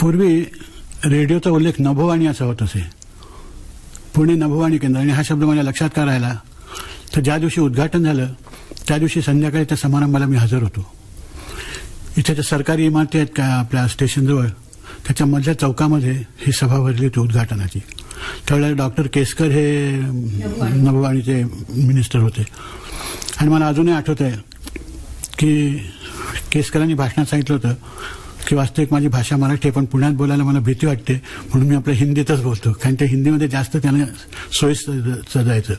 पूर्वी रेडिओचा उल्लेख नभोवाणी असा होत असे. पुणे नभोवाणी केंद्र आणि हा शब्द माझ्या लक्षात का राहिला? तर ज्या दिवशी उद्घाटन झालं त्या दिवशी संध्याकाळी त्या समारंभाला मी हजर होतो. इथे ज्या सरकारी इमारती आहेत का आपल्या स्टेशनजवळ त्याच्या मधल्या चौकामध्ये ही सभा भरली होती उद्घाटनाची. त्यावेळेला डॉक्टर केसकर हे नभोवाणीचे मिनिस्टर होते. आणि मला अजूनही आठवत आहे की केसकरांनी भाषणात सांगितलं होतं की वास्तविक माझी भाषा मराठी आहे पण पुण्यात बोलायला मला भीती वाटते म्हणून मी आपल्या हिंदीतच बोलतो. कारण त्या हिंदीमध्ये जास्त त्यांना सोयीचं जायचं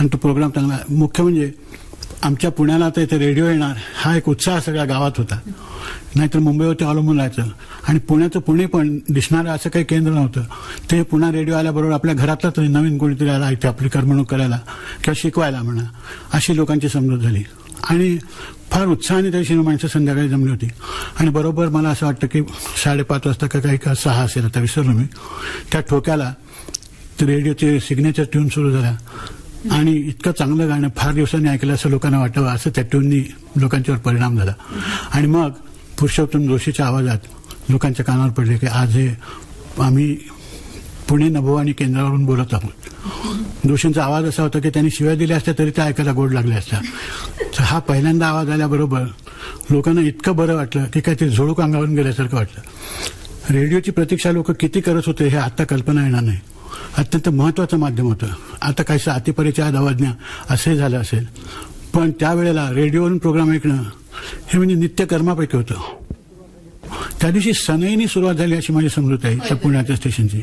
आणि तो प्रोग्राम चांगला मुख्य म्हणजे आमच्या पुण्याला आता इथे रेडिओ येणार हा एक उत्साह सगळ्या गावात होता. नाहीतर मुंबईवरती अवलंबून राहायचं. आणि पुण्याचं पुणे पण दिसणारं असं काही केंद्र नव्हतं. ते पुन्हा रेडिओ आल्याबरोबर आपल्या घरातला तरी नवीन कोणीतरी आला इथे आपली करमणूक करायला किंवा शिकवायला म्हणा अशी लोकांची समजूत झाली. आणि फार उत्साहाने त्या शिरो माणसं संध्याकाळी जमली होती. आणि बरोबर मला असं वाटतं की साडेपाच वाजता का काही का सहा असेल आता विसरलो मी. त्या ठोक्याला ते रेडिओचे सिग्नेचर ट्यून सुरू झाला. आणि इतकं चांगलं गाणं फार दिवसांनी ऐकलं असं लोकांना वाटावं असं त्या ट्यूननी लोकांच्यावर परिणाम झाला. आणि मग पुरुषोत्तम जोशीच्या आवाजात लोकांच्या कानावर पडले की आज हे आम्ही पुणे नभोवाणी केंद्रावरून बोलत आहोत. जोशींचा आवाज असा होता की त्यांनी शिव्या दिल्या असत्या तरी त्या ऐकायला गोड लागल्या असत्या. तर हा पहिल्यांदा आवाज आल्याबरोबर लोकांना इतकं बरं वाटलं की काय ते झोळूक अंगावरून गेल्यासारखं वाटलं. रेडिओची प्रतीक्षा लोक किती करत होते हे आत्ता कल्पना येणार नाही. अत्यंत महत्वाचं माध्यम होतं. आता काहीसं अतिपरिचयात अवज्ञा असे झालं असेल. पण त्यावेळेला रेडिओवरून प्रोग्राम ऐकणं हे म्हणजे नित्यकर्मापैकी होतं. त्या दिवशी सनईनी सुरुवात झाली अशी माझी समजूत आहे त्या पुण्याच्या स्टेशनची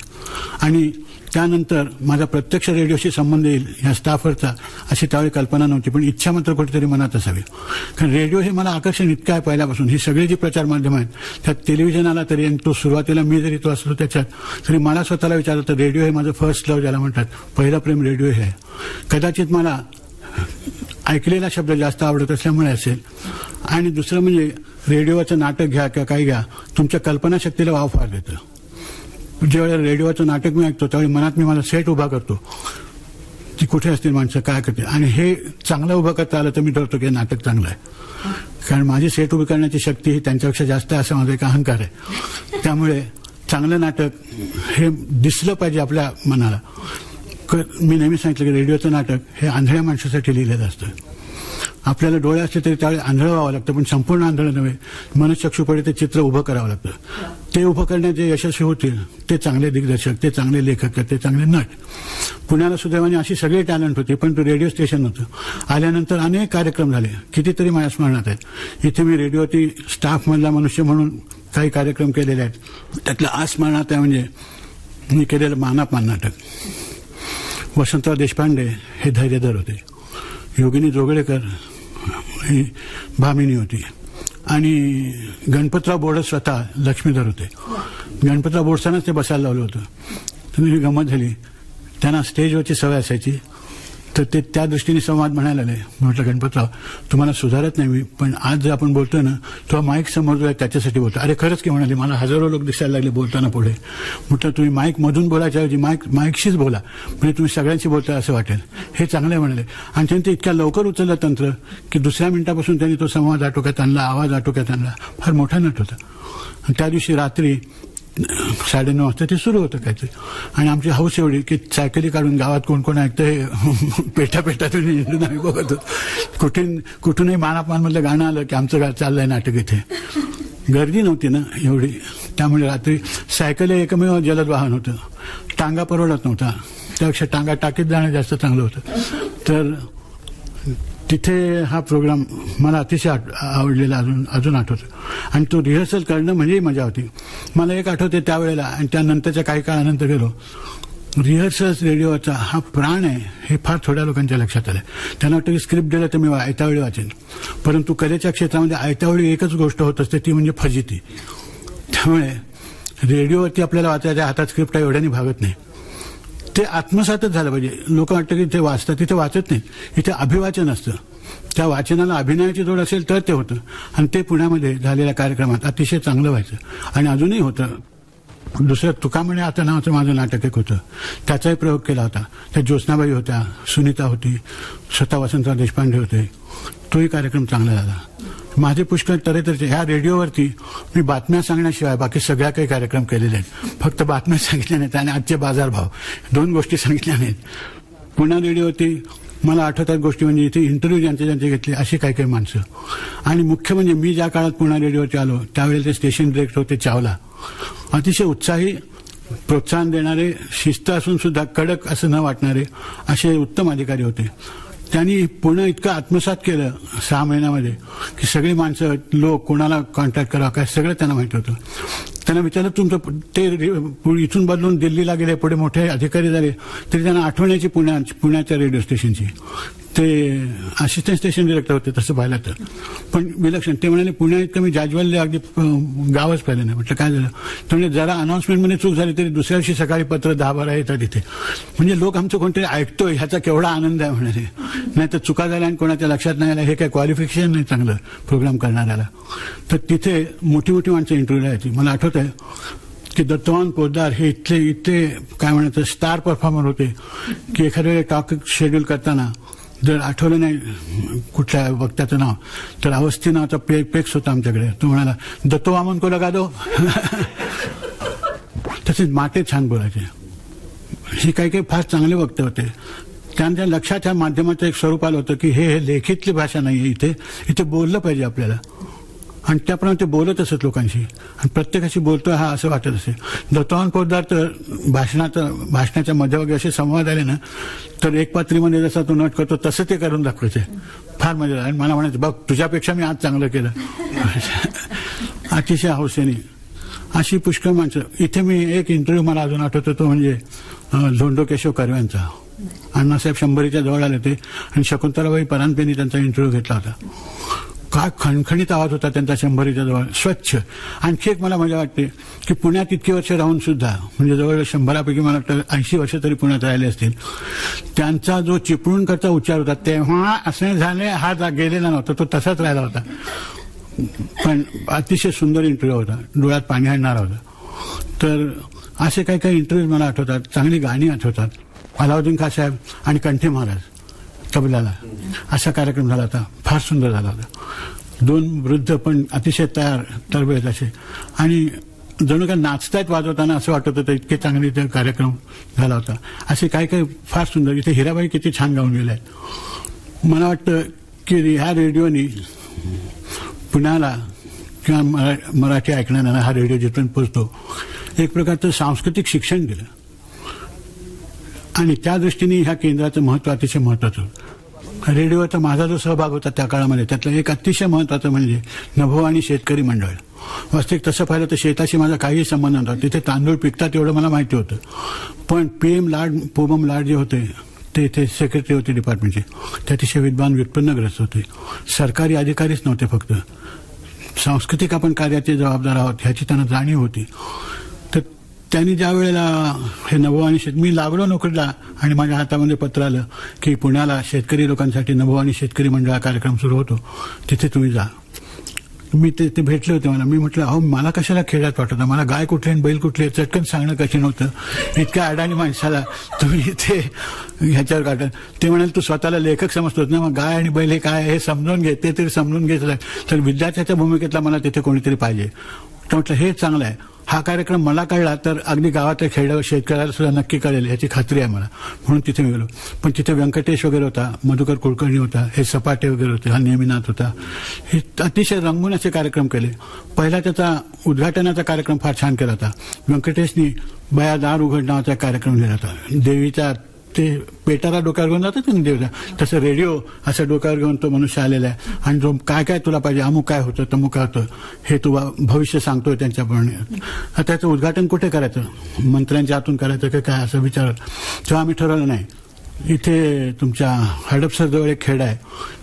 आणि त्यानंतर माझा प्रत्यक्ष रेडिओशी संबंध येईल ह्या स्टाफवरचा अशी त्यावेळी कल्पना नव्हती पण इच्छा मात्र कुठेतरी मनात असावी. कारण रेडिओ हे मला आकर्षण इतकं आहे पहिल्यापासून. ही सगळी जी प्रचार माध्यम आहेत त्यात टेलिव्हिजन आला तरी आणि तो सुरुवातीला मी जरी तो असलो त्याच्यात तरी मला स्वतःला विचारलं तर रेडिओ हे माझं फर्स्ट लव ज्याला म्हणतात पहिलं प्रेम रेडिओ हे आहे. कदाचित मला ऐकलेला शब्द जास्त आवडत असल्यामुळे असेल. आणि दुसरं म्हणजे रेडिओचं नाटक घ्या किंवा काही घ्या तुमच्या कल्पनाशक्तीला वाव फार देतं. ज्यावेळेला रेडिओचं नाटक मी ऐकतो त्यावेळी मनात मी मला सेट उभा करतो. ती कुठे असतील माणसं काय करते आणि हे चांगलं उभं करता आलं तर मी ठरतो की हे नाटक चांगलं आहे. कारण माझी सेट उभी करण्याची शक्ती ही त्यांच्यापेक्षा जास्त आहे असा माझा एक अहंकार आहे. त्यामुळे चांगलं नाटक हे दिसलं पाहिजे आपल्या मनाला. मी नेहमी सांगितलं की रेडिओचं नाटक हे आंधळ्या माणसासाठी लिहिलेलं असतं. आपल्याला डोळे असले तरी त्यावेळी आंधळं व्हावं लागतं पण संपूर्ण आंधळं नव्हे. मनचक्षुपडे ते चित्र उभं करावं लागतं. ते उभं करण्यात जे यशस्वी होतील ते चांगले दिग्दर्शक ते चांगले लेखक ते चांगले नट. पुण्याला सुदैवाने अशी सगळी टॅलेंट होती पण तो रेडिओ स्टेशन होतं आल्यानंतर अनेक कार्यक्रम झाले. कितीतरी माझ्या स्मरणात आहेत. इथे मी रेडिओची स्टाफमधला मनुष्य म्हणून काही कार्यक्रम केलेले आहेत. त्यातलं आज स्मरणात आहे म्हणजे मी केलेलं मानापान नाटक. वसंतराव देशपांडे हे धैर्यधर होते. योगिनी जोगळेकर ही भामिनी होती. आणि गणपतराव बोर्ड स्वतः लक्ष्मीधर होते. गणपतराव बोर्डसानंच ते बसायला लावलं होतं. तुम्ही ही गंमत झाली त्यांना स्टेजवरची सवय असायची तर ते त्या दृष्टीने संवाद म्हणायला आले म्हटलं गणपतराव तुम्हाला सुधारत नाही मी पण आज जे आपण बोलतोय ना तो माईक समोर जो आहे त्याच्यासाठी बोलतो अरे खरंच की म्हणाले मला हजारो लोक दिसायला लागले बोलताना पुढे. म्हटलं तुम्ही माईक मधून बोलायच्या ऐवजी माईक माईकशीच बोला म्हणजे तुम्ही सगळ्यांशी बोलताय असं वाटेल. हे चांगलं म्हणाले. आणि त्यांनी ते इतक्या लवकर उचललं तंत्र की दुसऱ्या मिनिटापासून त्यांनी तो संवाद आटोक्यात आणला आवाज आटोक्यात आणला. फार मोठा नट होता. आणि त्या दिवशी रात्री साडेनऊ वाजता ते सुरू होतं काहीतरी. आणि आमची हौस एवढी की सायकली काढून गावात कोण कोण ऐकतं पेठा पेठातून हिंडून आम्ही बघत होतो. कुठे कुठूनही मानापानमधलं गाणं आलं की आमचं गा चाललंय नाटक इथे. गर्दी नव्हती ना एवढी. त्यामुळे रात्री सायकल हे एकमेव जलद वाहन होतं. टांगा परवडत नव्हता. त्यापेक्षा टांगा टाकीत जाणं जास्त चांगलं होतं. तर तिथे हा प्रोग्राम मला अतिशय आवडलेला अजून अजून आठवतो. आणि तो रिहर्सल करणं म्हणजे मजा होती. मला एक आठवते त्यावेळेला आणि त्यानंतरच्या काही काळानंतर गेलो. रिहर्सल्स रेडिओचा हा प्राण आहे हे फार थोड्या लोकांच्या लक्षात आलं त्यांना वाटतं की स्क्रिप्ट दिलं तर मी आयतावेळी वाचेन. परंतु कलेच्या क्षेत्रामध्ये आयत्यावेळी एकच गोष्ट होत असते ती म्हणजे फजिती. त्यामुळे रेडिओवरती आपल्याला वाचायच्या हातात स्क्रिप्ट आहे भागत नाही. ते आत्मसातच झालं पाहिजे. लोक वाटतं की ते वाचतात तिथे वाचत नाही इथे अभिवाचन असतं. त्या वाचनाला अभिनयाची जोड असेल तर ते होतं. आणि ते पुण्यामध्ये झालेल्या कार्यक्रमात अतिशय चांगलं व्हायचं. आणि अजूनही होतं. दुसरं तुका म्हणे आता नावाचं माझं नाटक एक होतं. त्याचाही प्रयोग केला होता. त्या ज्योत्स्नाबाई होत्या सुनीता होती स्वतः वसंतराव देशपांडे होते. तोही कार्यक्रम चांगला झाला. माझे पुष्कळ तऱ्हेतरचे ह्या रेडिओवरती मी बातम्या सांगण्याशिवाय बाकी सगळ्या काही कार्यक्रम केलेले आहेत. फक्त बातम्या सांगितल्या नाहीत आणि आजचे बाजारभाव. दोन गोष्टी सांगितल्या नाहीत. पुन्हा रेडिओवरती मला आठवतात गोष्टी म्हणजे इथे इंटरव्ह्यू ज्यांचे ज्यांचे घेतले अशी काही काही माणसं. आणि मुख्य म्हणजे मी ज्या काळात पुन्हा रेडिओवरती आलो त्यावेळेला ते स्टेशन डिरेक्टर होते चावला. अतिशय उत्साही प्रोत्साहन देणारे शिस्त असून सुद्धा कडक असं न वाटणारे असे उत्तम अधिकारी होते. त्यांनी पुणं इतकं आत्मसात केलं सहा महिन्यामध्ये की सगळी माणसं लोक कोणाला कॉन्टॅक्ट करा काय सगळं त्यांना माहिती होतं. त्यांना विचारलं तुमचं ते इथून बदलून दिल्लीला गेले पुढे मोठे अधिकारी झाले तरी त्यांना आठवण्याची पुण्या पुण्याच्या रेडिओ स्टेशनची ते असिस्टंट स्टेशन डिरेक्टर होते तसं पाहिलं तर. पण विलक्षण ते म्हणाले पुण्यात कमी जाजवलले अगदी गावच पाहिलं नाही. म्हटलं काय झालं? तर म्हणजे जरा अनाऊन्समेंटमध्ये चूक झाली तरी दुसऱ्या दिवशी सकाळी पत्र दहा बारा येतात इथे. म्हणजे लोक आमचं कोणतरी ऐकतोय ह्याचा केवढा आनंद आहे म्हणाले. नाही तर चुका झाल्या आणि कोणाच्या लक्षात नाही आल्या हे काय क्वालिफिकेशन नाही चांगलं प्रोग्राम करणाऱ्याला. तर तिथे मोठी मोठी माणसं इंटरव्ह्यूला येते मला आठवत आहे की दत्तवान पोद्दार हे इथले इथले काय म्हणायचं स्टार परफॉर्मर होते. की एखाद्या वेळेला टॉक शेड्यूल करताना जर आठवलं नाही कुठल्या वक्त्याचं नाव तर अवस्थी नावाचा पे पेक्स होता आमच्याकडे. तो म्हणाला दत्तो वामन को लगा दो तसेच माटे छान बोलायचे. हे काही काही फार चांगले वक्ते होते. त्यांच्या लक्षात ह्या माध्यमाचं एक स्वरूप आलं होतं की हे हे लेखितली भाषा नाही आहे इथे. इथे बोललं पाहिजे आपल्याला. आणि त्याप्रमाणे ते बोलत असत लोकांशी. आणि प्रत्येकाशी बोलतोय हा असं वाटत असे. दत्तवान पोद्दार तर भाषणाचं भाषणाच्या मध्ये वगैरे असे संवाद आले ना तर एक पात्रीमध्ये जसा तो नट करतो तसं ते करून दाखवायचे. फार मजा आणि मला म्हणायचं बघ तुझ्यापेक्षा मी आज चांगलं केलं. अतिशय हौसेने. अशी पुष्कळ माणसं. इथे मी एक इंटरव्ह्यू मला अजून आठवतो तो म्हणजे अं, धोंडो केशव कर्व्यांचा अण्णासाहेब शंभरीच्या जवळ आले होते. आणि शकुंतलाबाई परांपेनी त्यांचा इंटरव्ह्यू घेतला होता. काय खणखणीत आवाज होता त्यांचा शंभरीच्या जवळ? स्वच्छ. आणखी एक मला मजा वाटते की पुण्यात इतकी वर्ष राहून सुद्धा म्हणजे जवळ शंभरापैकी मला वाटतं ऐंशी वर्ष तरी पुण्यात राहिले असतील त्यांचा जो चिपळूण करता उच्चार होता तेव्हा असे झाले हा जा- गेलेला नव्हता तो तसाच राहिला होता. पण अतिशय सुंदर इंटरव्ह्यू होता डोळ्यात पाणी आणणारा होता. तर असे काही काही इंटरव्ह्यू मला आठवतात चांगली गाणी आठवतात. अलाउद्दीन खान साहेब आणि कंठे महाराज. तबल्याला असा कार्यक्रम झाला होता. फार सुंदर झाला होता. दोन वृद्ध पण अतिशय तयार तरबेज असे. आणि जणू काय नाचतायत वाजवताना असं वाटत होतं इतके चांगले ते कार्यक्रम झाला होता. असे काही काही फार सुंदर इथे हिराबाई किती छान गाऊन गेले आहेत मला वाटतं की ह्या रेडिओनी पुण्याला किंवा मरा- मराठी ऐकणाऱ्यांना हा रेडिओ जिथून पोचतो एक प्रकारचं सांस्कृतिक शिक्षण दिलं. आणि त्या दृष्टीने ह्या केंद्राचं महत्त्व अतिशय महत्वाचं होतं. रेडिओचा माझा जो सहभाग होता त्या काळामध्ये त्यातलं एक अतिशय महत्वाचं म्हणजे नभोवाणी शेतकरी मंडळ. वास्तविक तसं पाहिलं तर शेताशी माझा काहीही संबंध नव्हता. तिथे तांदूळ पिकतात एवढं मला माहिती होतं. पण पीएम लाड पूबम लाड जे होते ते इथे सेक्रेटरी होते डिपार्टमेंटचे ते अतिशय विद्वान व्युत्पन्नग्रस्त होते. सरकारी अधिकारीच नव्हते फक्त. सांस्कृतिक आपण कार्याचे जबाबदार आहोत ह्याची त्यांना जाणीव होती. त्यांनी ज्या वेळेला हे नभोवाणी शेत मी लागलो नोकरीला आणि माझ्या हातामध्ये पत्र आलं की पुण्याला शेतकरी लोकांसाठी नभोवाणी शेतकरी मंडळ हा कार्यक्रम सुरू होतो. तिथे तुम्ही जा. मी ते ते भेटले होते मला. मी म्हटलं अहो मला कशाला खेळात वाटत? मला गाय कुठली आणि बैल कुठले? चटकन सांगणं कठीण नव्हतं इतक्या अडाणी माणसाला तुम्ही इथे ह्याच्यावर काढत ते म्हणाल तू स्वतःला लेखक समजतोस ना? मग गाय आणि बैल हे काय हे समजून घे ते तरी समजून घेतलं तर विद्यार्थ्याच्या भूमिकेतला मला तिथे कोणीतरी पाहिजे. तर म्हटलं हे चांगलं आहे. हा कार्यक्रम मला कळला तर अगदी गावातल्या खेड्या शेतकऱ्याला सुद्धा नक्की कळेल याची खात्री आहे मला. म्हणून तिथे मी गेलो. पण तिथे व्यंकटेश वगैरे होता मधुकर कुलकर्णी होता हे सपाटे वगैरे होते हा नेहमीनाथ होता. हे अतिशय रंगून असे कार्यक्रम केले. पहिला त्याचा उद्घाटनाचा कार्यक्रम फार छान केला होता. व्यंकटेशनी बया दार उघड नावाचा कार्यक्रम लिहिला होता. देवीच्या ते पेटाला डोक्यावर घेऊन जातात ना देवता. तसं रेडिओ असं डोक्यावर घेऊन तो मनुष्य आलेला आहे. आणि जो काय काय तुला पाहिजे अमुक काय होतं तमुक काय होतं हे तुला भविष्य सांगतोय त्यांच्याप्रमाणे त्याचं उद्घाटन कुठे करायचं? मंत्र्यांच्या हातून करायचं की काय? असं विचार तेव्हा आम्ही ठरवलं नाही. इथे तुमच्या हडपसरजवळ एक खेड आहे.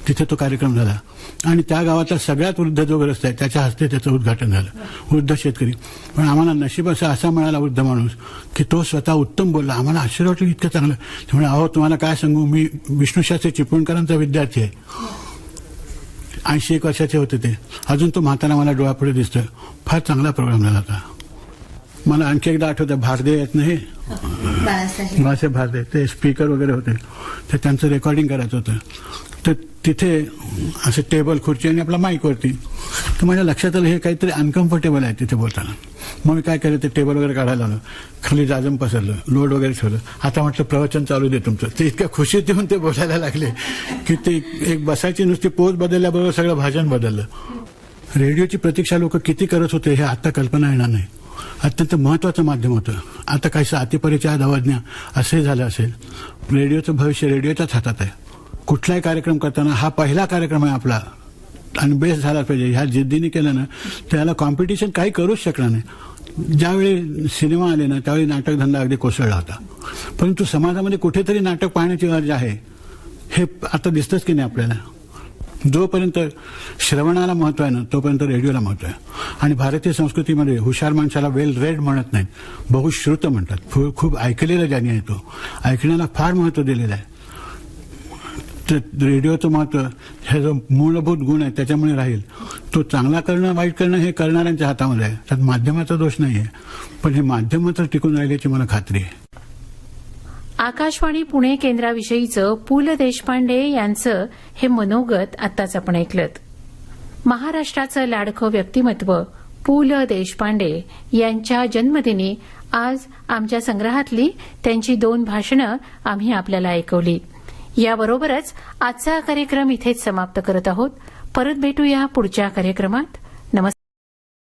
तिथे तो कार्यक्रम झाला. आणि त्या गावातला सगळ्यात वृद्ध जो ग्रस्त आहे त्याच्या हस्ते त्याचं उद्घाटन झालं. वृद्ध शेतकरी. पण आम्हाला नशीब असा असा मिळाला वृद्ध माणूस की तो स्वतः उत्तम बोलला. आम्हाला आश्चर्य वाटलं इतकं चांगलं. त्यामुळे अहो तुम्हाला काय सांगू? मी विष्णुशास्त्री चिपळूणकरांचा विद्यार्थी आहे. ऐंशी एक वर्षाचे होते ते. अजून तो म्हाताना मला डोळ्यापुढे दिसतोय. फार चांगला प्रोग्राम झाला होता. मला आणखी एकदा आठवतं भारदे येत नाही. हे बाळासाहेब. मासे भारते ते स्पीकर वगैरे होते. तर त्यांचं रेकॉर्डिंग करायचं होतं. तर तिथे असं टेबल खुर्ची आणि आपला माईक वरती. तर माझ्या लक्षात आलं हे काहीतरी अनकम्फर्टेबल आहे तिथे बोलताना. मग मी काय केलं ते टेबल वगैरे काढायला आलं खाली जाजम पसरलं लोड वगैरे ठेवलं. आता म्हटलं प्रवचन चालू दे तुमचं. ते इतक्या खुशीत येऊन ते बोलायला लागले की ते एक बसायची नुसती पोच बदलल्याबरोबर सगळं भाषण बदललं. रेडिओची प्रतीक्षा लोक किती करत होते हे आता कल्पना येणार नाही. अत्यंत महत्वाचं माध्यम होतं. आता काहीसं अतिपरिचय दवाज्ञा असे झालं असेल. रेडिओचं भविष्य रेडिओच्याच हातात आहे. कुठलाही कार्यक्रम करताना हा पहिला कार्यक्रम आहे आपला. आणि बेस्ट झाला पाहिजे. ह्या जिद्दीने केलं ना त्याला कॉम्पिटिशन काही करूच शकणार नाही. ज्यावेळी सिनेमा आले ना त्यावेळी नाटकधंदा अगदी कोसळला होता. परंतु समाजामध्ये कुठेतरी नाटक पाहण्याची गरज आहे. हे आता दिसतंच की नाही आपल्याला. जोपर्यंत श्रवणाला महत्त्व आहे ना तोपर्यंत रेडिओला महत्त्व आहे. आणि भारतीय संस्कृतीमध्ये हुशार माणसाला वेल रेड म्हणत नाहीत बहुश्रुत म्हणतात. खूप ऐकलेला ज्याने आहे तो ऐकण्याला फार महत्त्व दिलेलं आहे. तर रेडिओचं महत्त्व हे जो मूलभूत गुण आहे त्याच्यामुळे राहील. तो चांगला करणं वाईट करणं हे करणाऱ्यांच्या हातामध्ये आहे. त्यात माध्यमाचा दोष नाही आहे पण हे माध्यम मात्र टिकून राहिल्याची मला खात्री आहे. आकाशवाणी पुणे केंद्राविषयीचं पु ल देशपांडे यांचं हे मनोगत आत्ताच आपण ऐकलं महाराष्ट्राचं लाडकं व्यक्तिमत्व पु ल देशपांडे यांच्या जन्मदिनी आज आमच्या संग्रहातली त्यांची दोन भाषणं आम्ही आपल्याला ऐकवली. याबरोबरच आजचा कार्यक्रम इथेच समाप्त करत आहोत. परत भेटूया पुढच्या कार्यक्रमात.